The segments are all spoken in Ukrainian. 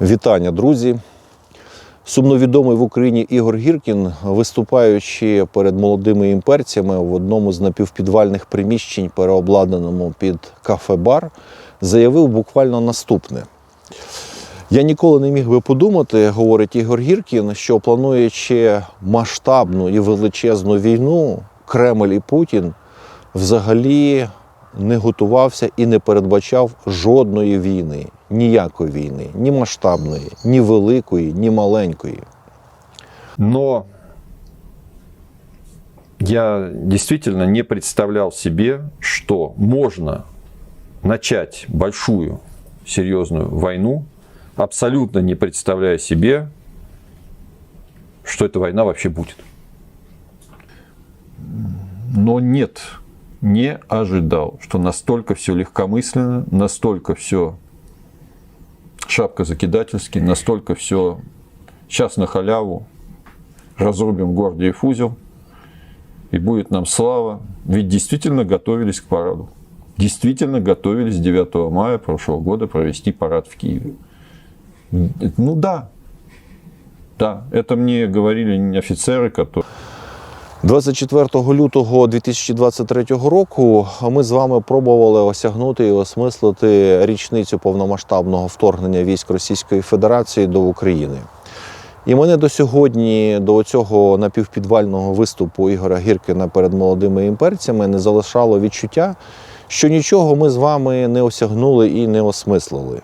Вітання, друзі! Сумновідомий в Україні Ігор Гіркін, виступаючи перед молодими імперцями в одному з напівпідвальних приміщень, переобладнаному під кафе-бар, заявив буквально наступне. Я ніколи не міг би подумати, говорить Ігор Гіркін, що плануючи масштабну і величезну війну, Кремль і Путін взагалі не готувався і не передбачав жодної війни, ніякої війни, ні масштабної, ні великої, ні маленької. Но я действительно не представлял себе, что можно начать большую серьезную войну, абсолютно не представляя себе, что эта война вообще будет. но нет, не ожидал, что настолько все легкомысленно, настолько все шапка закидательски, настолько все сейчас на халяву, разрубим Гордиев узел, и будет нам слава. Ведь действительно готовились к параду. Действительно готовились 9 мая прошлого года провести парад в Киеве. Ну да, да, это мне говорили офицеры, которые... 24 лютого 2023 року ми з вами пробували осягнути і осмислити річницю повномасштабного вторгнення військ Російської Федерації до України. І мене до сьогодні, до цього напівпідвального виступу Ігоря Гіркіна перед молодими імперцями, не залишало відчуття, що нічого ми з вами не осягнули і не осмислили.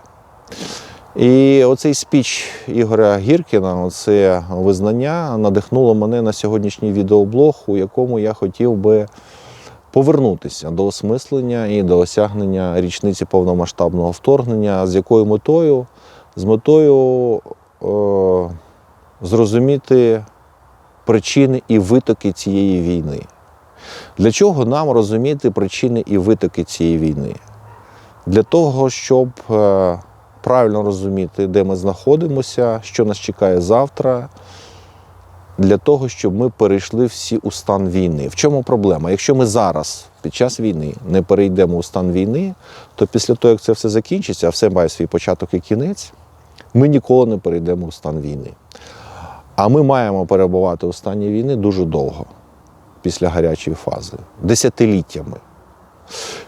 І оцей спіч Ігоря Гіркіна, оце визнання, надихнуло мене на сьогоднішній відеоблог, у якому я хотів би повернутися до осмислення і до осягнення річниці повномасштабного вторгнення, з якою метою? З метою е, зрозуміти причини і витоки цієї війни. Для чого нам розуміти причини і витоки цієї війни? Для того, щоб е, правильно розуміти, де ми знаходимося, що нас чекає завтра, для того, щоб ми перейшли всі у стан війни. В чому проблема? Якщо ми зараз, під час війни, не перейдемо у стан війни, то після того, як це все закінчиться, а все має свій початок і кінець, ми ніколи не перейдемо у стан війни. А ми маємо перебувати у стані війни дуже довго, після гарячої фази, десятиліттями.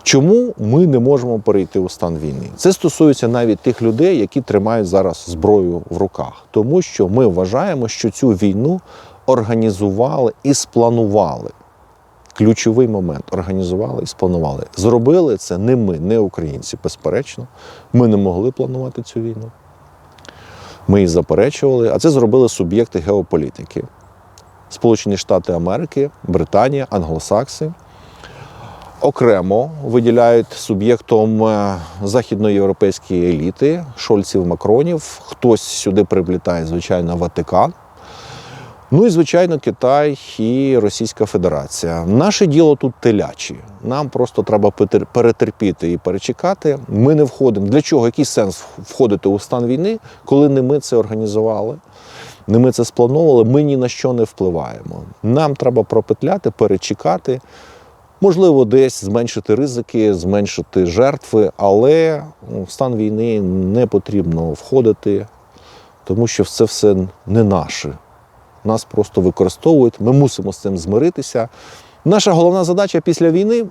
Чому ми не можемо перейти у стан війни? Це стосується навіть тих людей, які тримають зараз зброю в руках, тому що ми вважаємо, що цю війну організували і спланували. Ключовий момент організували і спланували. Зробили це не ми, не українці, безперечно. Ми не могли планувати цю війну. Ми її заперечували, а це зробили суб'єкти геополітики. Сполучені Штати Америки, Британія, англосакси окремо виділяють суб'єктом е, західноєвропейської еліти, шольців, макронів. Хтось сюди приплітає, звичайно, Ватикан. Ну і, звичайно, Китай і Російська Федерація. Наше діло тут телячі. Нам просто треба перетерпіти і перечекати. Ми не входимо. Для чого? Який сенс входити у стан війни, коли не ми це організували? Не ми це сплановували, ми ні на що не впливаємо. Нам треба пропетляти, перечекати. Можливо, десь зменшити ризики, зменшити жертви, але ну, в стан війни не потрібно входити, тому що це все не наше. Нас просто використовують, ми мусимо з цим змиритися. Наша головна задача після війни,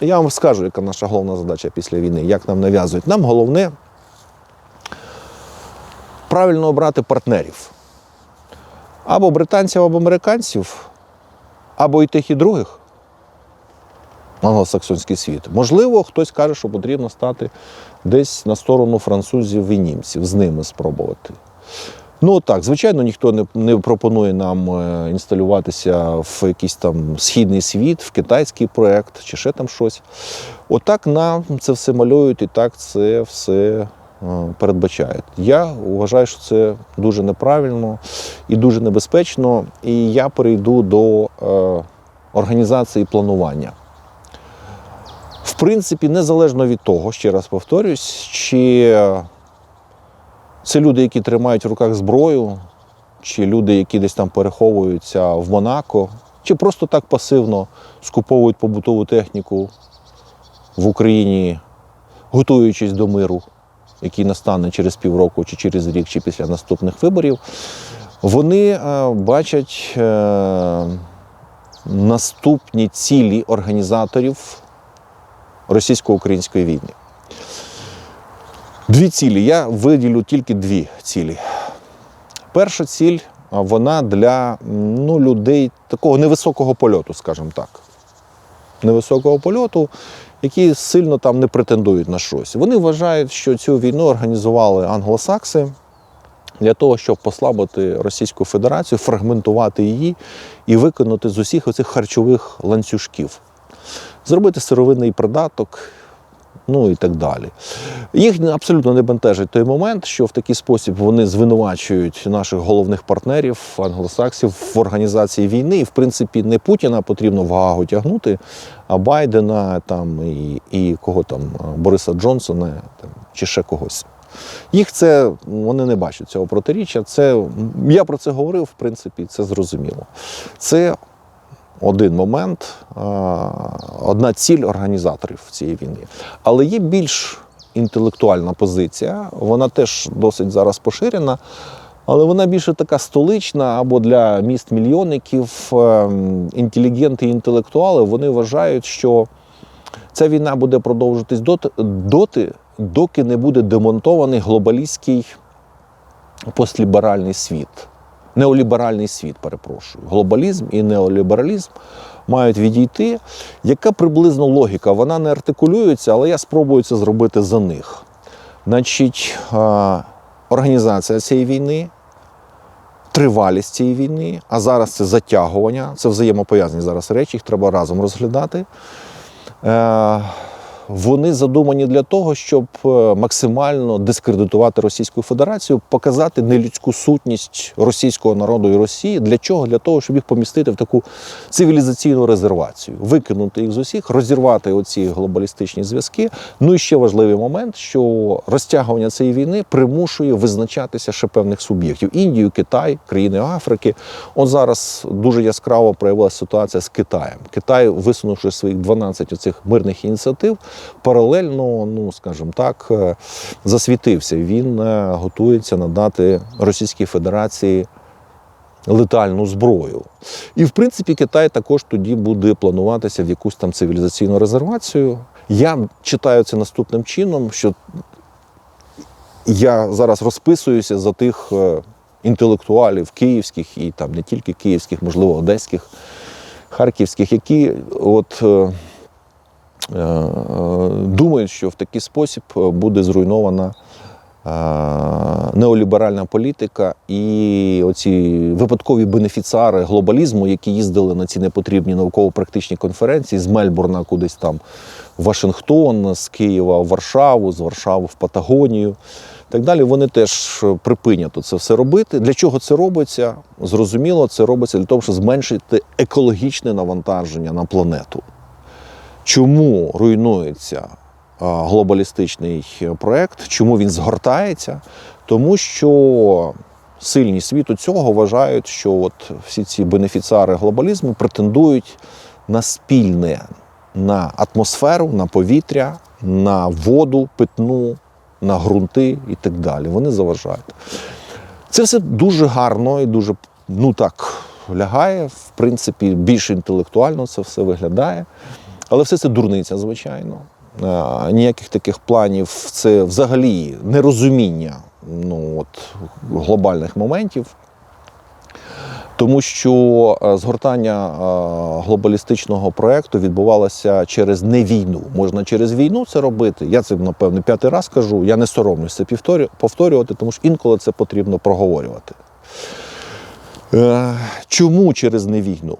я вам скажу, яка наша головна задача після війни, як нам нав'язують. Нам головне правильно обрати партнерів. Або британців, або американців, або і тих, і других англосаксонський світ. Можливо, хтось каже, що потрібно стати десь на сторону французів і німців, з ними спробувати. Ну так, звичайно, ніхто не, не пропонує нам е, інсталюватися в якийсь там східний світ, в китайський проект чи ще там щось. Отак нам це все малюють і так це все е, передбачають. Я вважаю, що це дуже неправильно і дуже небезпечно. І я перейду до е, організації планування. В принципі, незалежно від того, ще раз повторюсь, чи це люди, які тримають в руках зброю, чи люди, які десь там переховуються в Монако, чи просто так пасивно скуповують побутову техніку в Україні, готуючись до миру. який настане через півроку, чи через рік, чи після наступних виборів, вони е, бачать е, наступні цілі організаторів російсько-української війни. Дві цілі. Я виділю тільки дві цілі. Перша ціль вона для ну, людей такого невисокого польоту, скажімо так. Невисокого польоту, які сильно там не претендують на щось. Вони вважають, що цю війну організували англосакси для того, щоб послабити Російську Федерацію, фрагментувати її і виконати з усіх оцих харчових ланцюжків, зробити сировинний придаток, ну і так далі. Їх абсолютно не бентежить той момент, що в такий спосіб вони звинувачують наших головних партнерів, англосаксів в організації війни. І в принципі не Путіна потрібно в Гаагу тягнути, а Байдена там і, і кого там Бориса Джонсона там, чи ще когось. Їх це вони не бачать цього протиріччя. Це я про це говорив, в принципі, це зрозуміло. Це один момент, одна ціль організаторів цієї війни. Але є більш інтелектуальна позиція, вона теж досить зараз поширена, але вона більше така столична або для міст мільйонників. Ем, Інтелігенти і інтелектуали вони вважають, що ця війна буде продовжуватись доти, доти доки не буде демонтований глобалістський постліберальний світ. Неоліберальний світ, перепрошую. Глобалізм і неолібералізм мають відійти. Яка приблизно логіка? Вона не артикулюється, але я спробую це зробити за них. Значить, організація цієї війни, тривалість цієї війни, а зараз це затягування, це взаємопов'язані зараз речі, їх треба разом розглядати. Вони задумані для того, щоб е, максимально дискредитувати Російську Федерацію, показати нелюдську сутність російського народу і Росії. Для чого? Для того, щоб їх помістити в таку цивілізаційну резервацію, викинути їх з усіх, розірвати оці глобалістичні зв'язки. Ну і ще важливий момент, що розтягування цієї війни примушує визначатися ще певних суб'єктів: Індію, Китай, країни Африки. От зараз дуже яскраво проявилася ситуація з Китаєм. Китай, висунувши своїх 12 оцих мирних ініціатив, паралельно, ну скажімо так, е, засвітився. Він е, готується надати Російській Федерації летальну зброю. І в принципі Китай також тоді буде плануватися в якусь там цивілізаційну резервацію. Я читаю це наступним чином, що я зараз розписуюся за тих е, інтелектуалів київських і там не тільки київських, можливо, одеських, харківських, які от. Е, е, думають, що в такий спосіб буде зруйнована е, неоліберальна політика і оці випадкові бенефіціари глобалізму, які їздили на ці непотрібні науково-практичні конференції з Мельбурна кудись там в Вашингтон, з Києва в Варшаву, з Варшави в Патагонію. Так далі вони теж припинять це все робити. Для чого це робиться? Зрозуміло, це робиться для того, щоб зменшити екологічне навантаження на планету. Чому руйнується глобалістичний проект? Чому він згортається? Тому що сильні світу цього вважають, що от всі ці бенефіціари глобалізму претендують на спільне, на атмосферу, на повітря, на воду питну, на ґрунти і так далі. Вони заважають. Це все дуже гарно і дуже ну так лягає. В принципі, більш інтелектуально це все виглядає. Але все це дурниця, звичайно. Ніяких таких планів, це взагалі нерозуміння ну, от, глобальних моментів. Тому що е, згортання е, глобалістичного проєкту відбувалося через не війну. Можна через війну це робити. Я це, напевно, п'ятий раз кажу. Я не соромлюсь це повторювати, тому що інколи це потрібно проговорювати. Е, Чому через невійну?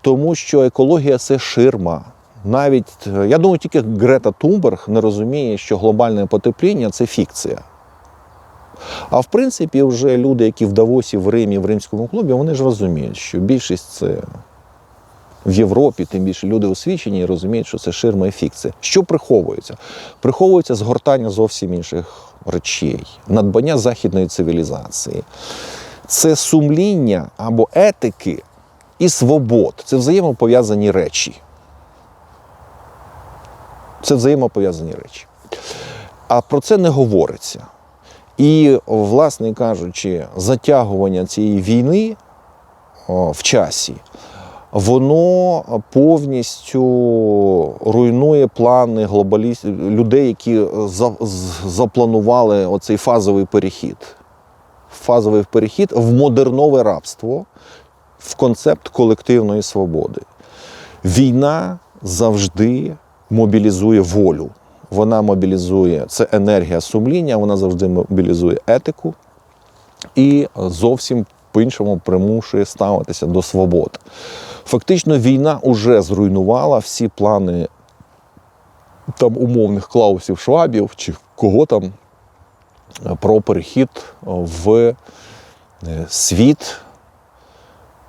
Тому що екологія це ширма. Навіть е, я думаю, тільки Грета Тумберг не розуміє, що глобальне потепління це фікція. А в принципі, вже люди, які в Давосі, в Римі, в Римському клубі, вони ж розуміють, що більшість це в Європі, тим більше люди освічені і розуміють, що це ширма і фікція. Що приховується? Приховується згортання зовсім інших речей, надбання західної цивілізації. Це сумління або етики і свобод. Це взаємопов'язані речі. Це взаємопов'язані речі. А про це не говориться. І, власне кажучи, затягування цієї війни в часі, воно повністю руйнує плани глобаліст... людей, які запланували оцей фазовий перехід. Фазовий перехід в модернове рабство, в концепт колективної свободи. Війна завжди мобілізує волю. Вона мобілізує це енергія сумління, вона завжди мобілізує етику і зовсім по-іншому примушує ставитися до свобод. Фактично, війна вже зруйнувала всі плани там умовних клаусів швабів чи кого там е, про перехід в е, світ,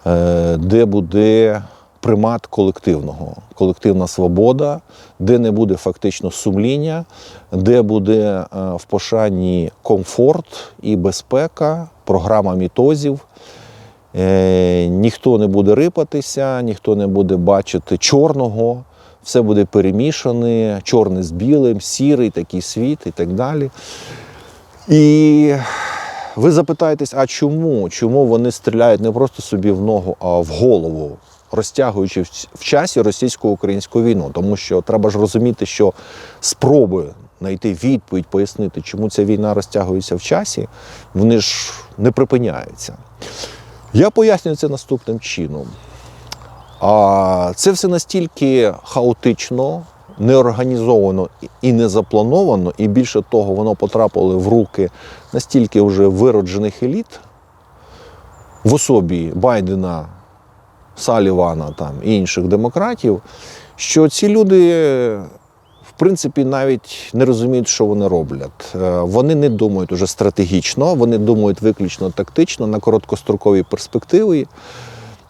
е, де буде примат колективного, колективна свобода, де не буде фактично сумління, де буде е, в пошані комфорт і безпека, програма мітозів. Е, ніхто не буде рипатися, ніхто не буде бачити чорного, все буде перемішане, чорне з білим, сірий такий світ і так далі. І ви запитаєтесь, а чому? Чому вони стріляють не просто собі в ногу, а в голову, розтягуючи в часі російсько-українську війну? Тому що треба ж розуміти, що спроби знайти відповідь, пояснити, чому ця війна розтягується в часі, вони ж не припиняються. Я пояснюю це наступним чином. А це все настільки хаотично, неорганізовано і не заплановано, і більше того, воно потрапило в руки настільки вже вироджених еліт в особі Байдена, Салівана там, і інших демократів, що ці люди, в принципі, навіть не розуміють, що вони роблять. Е, Вони не думають уже стратегічно, вони думають виключно тактично на короткостроковій перспективі.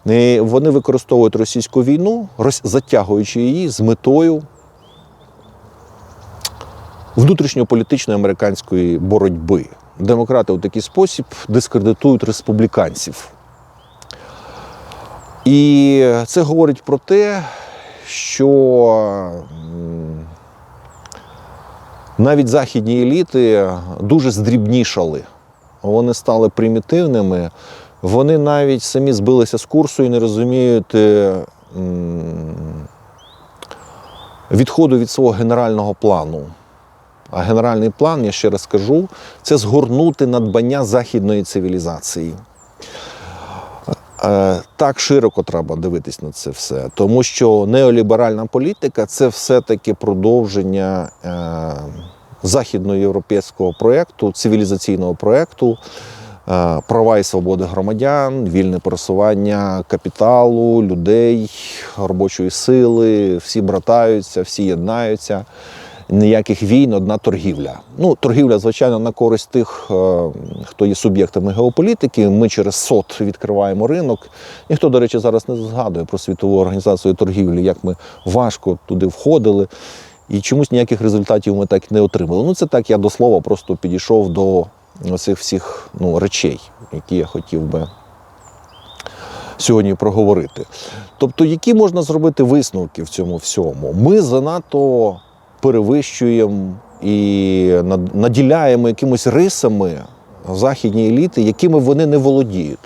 І вони використовують російську війну, затягуючи її з метою внутрішньополітичної американської боротьби. Демократи у такий спосіб дискредитують республіканців. І це говорить про те, що навіть західні еліти дуже здрібнішали. Вони стали примітивними. Вони навіть самі збилися з курсу і не розуміють е, відходу від свого генерального плану. А генеральний план, я ще раз кажу, це згорнути надбання західної цивілізації. Е, Так широко треба дивитись на це все, тому що неоліберальна політика це все-таки продовження е, західноєвропейського проєкту, цивілізаційного проєкту, е, права і свободи громадян, вільне пересування капіталу, людей, робочої сили, всі братаються, всі єднаються. Ніяких війн, одна торгівля. Ну, торгівля, звичайно, на користь тих, е, хто є суб'єктами геополітики. Ми через СОТ відкриваємо ринок. Ніхто, до речі, зараз не згадує про світову організацію торгівлі, як ми важко туди входили. І чомусь ніяких результатів ми так не отримали. Ну, це так, я до слова просто підійшов до цих всіх ну, речей, які я хотів би сьогодні проговорити. Тобто, які можна зробити висновки в цьому всьому? Ми занадто перевищуємо і наділяємо якимось рисами західні еліти, якими вони не володіють.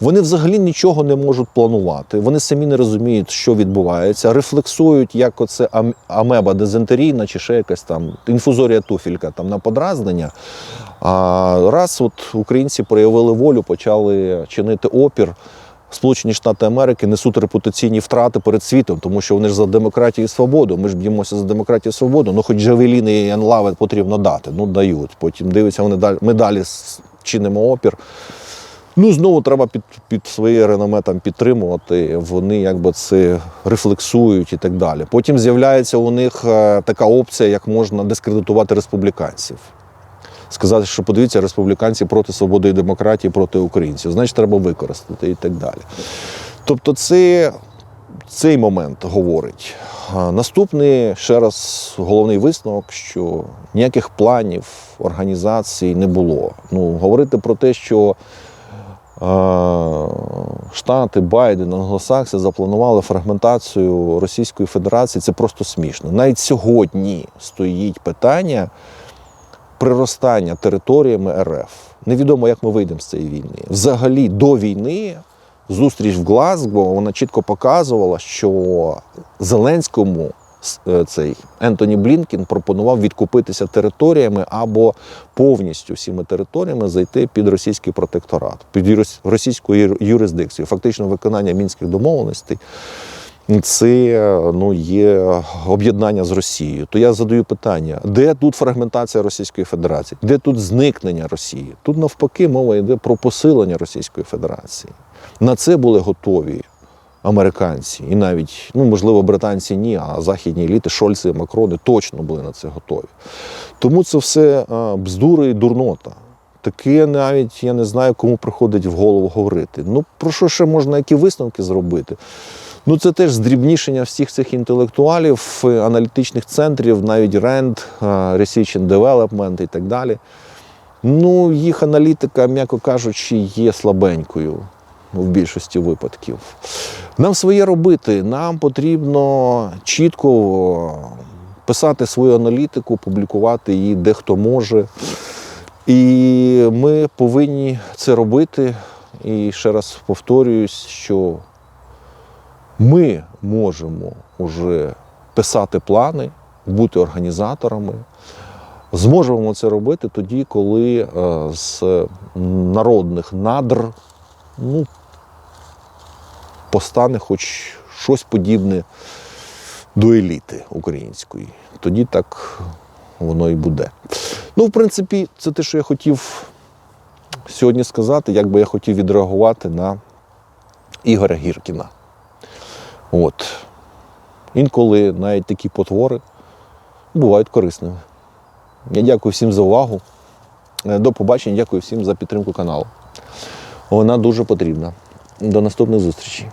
Вони взагалі нічого не можуть планувати. Вони самі не розуміють, що відбувається, рефлексують, як оце амеба дизентерійна чи ще якась там інфузорія туфілька там на подразнення. А раз от українці проявили волю, почали чинити опір. Сполучені Штати Америки несуть репутаційні втрати перед світом, тому що вони ж за демократію і свободу. Ми ж б'ємося за демократію і свободу. Ну, хоч Джавеліни і Енлави потрібно дати. Ну, дають. Потім дивиться, вони далі. Ми далі чинимо опір. Ну, знову треба під, під своє реноме там підтримувати. Вони якби це рефлексують і так далі. Потім з'являється у них е, така опція, як можна дискредитувати республіканців. Сказати, що подивіться, республіканці проти свободи і демократії, проти українців. Значить, треба використати і так далі. Тобто, це цей момент говорить. Наступний ще раз головний висновок, що ніяких планів організації не було. Ну, говорити про те, що Штати, Байден, англосакси запланували фрагментацію Російської Федерації, це просто смішно. Навіть сьогодні стоїть питання приростання територіями РФ. Невідомо, як ми вийдемо з цієї війни. Взагалі, до війни зустріч в Глазго вона чітко показувала, що Зеленському е, цей Ентоні Блінкін пропонував відкупитися територіями або повністю всіми територіями зайти під російський протекторат, під російську юрисдикцію, фактично виконання мінських домовленостей. Це ну, є об'єднання з Росією. То я задаю питання: де тут фрагментація Російської Федерації? Де тут зникнення Росії? Тут навпаки мова йде про посилення Російської Федерації. На це були готові американці, і навіть, ну можливо, британці ні, а західні еліти, Шольци і Макрони точно були на це готові. Тому це все бздури і дурнота. Таке навіть я не знаю, кому приходить в голову говорити. Ну про що ще можна, які висновки зробити? Ну, це теж здрібнішення всіх цих інтелектуалів, е, аналітичних центрів, навіть RAND, е, Research and Development і так далі. Ну, їх аналітика, м'яко кажучи, є слабенькою в більшості випадків. Нам своє робити, нам потрібно чітко писати свою аналітику, публікувати її де хто може. І ми повинні це робити. І ще раз повторююсь, що ми можемо вже писати плани, бути організаторами. Зможемо це робити тоді, коли е, з народних надр ну, постане хоч щось подібне до еліти української. Тоді так воно і буде. Ну, в принципі, це те, що я хотів сьогодні сказати, як би я хотів відреагувати на Ігоря Гіркіна. От. Інколи навіть такі потвори бувають корисними. Я дякую всім за увагу. Е, До побачення, дякую всім за підтримку каналу. Вона дуже потрібна. До наступних зустрічей.